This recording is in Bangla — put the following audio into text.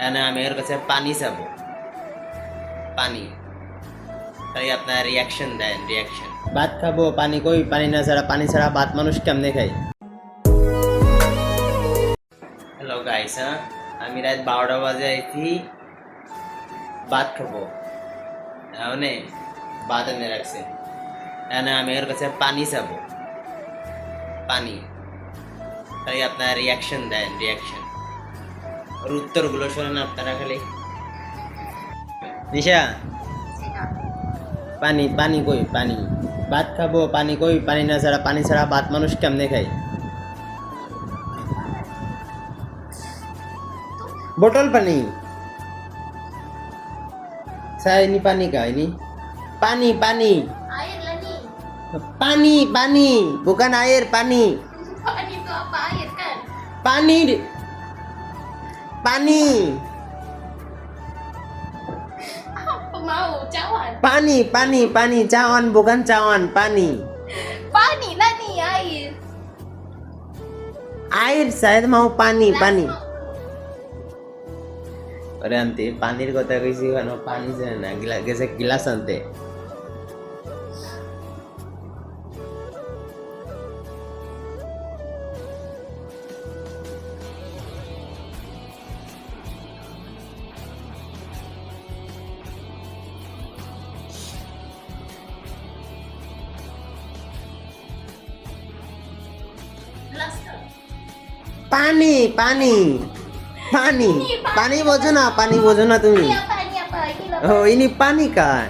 এখানে আমি এর কাছে পানি চাবো। পানি। তাই আপনার রিয়াকশন দেন রিয়াকশন ভাত খাব, পানি কই? পানি না ছাড়া, পানি ছাড়া ভাত মানুষ কেমনে খায়? হ্যালো গাইস আমি রাত বারোটা বাজে আইছি, ভাত খাব। এখন ভাত এনে রাখছে। এখানে আমি এর কাছে পানি চাবো। পানি। তাই আপনার রিয়াকশন দেন রিয়াকশন আর উত্তরগুলো শোনেন আপনারা খালি। নিশা? পানি পানি কই পানি? ভাত খাব পানি কই? পানি না ছাড়া পানি ছাড়া ভাত মানুষ কেমনে খায়? বোটল পানি। চাইনি পানি খাইনি। পানি পানি। পানি পানি। বোকান আয়ের পানি। পানির pani pani pani cawan bukan cawan pani Pani lah air. air saya mau pani pani mau- আরে আনতে পানির কথা কইছি কেন পানি জানে না গিলা গেছে গিলাস আনতে পানি পানি পানি পানি বোঝো না পানি বোঝো না তুমি Ni apa? Ni apa? Ini lah. Oh, ini panik kan?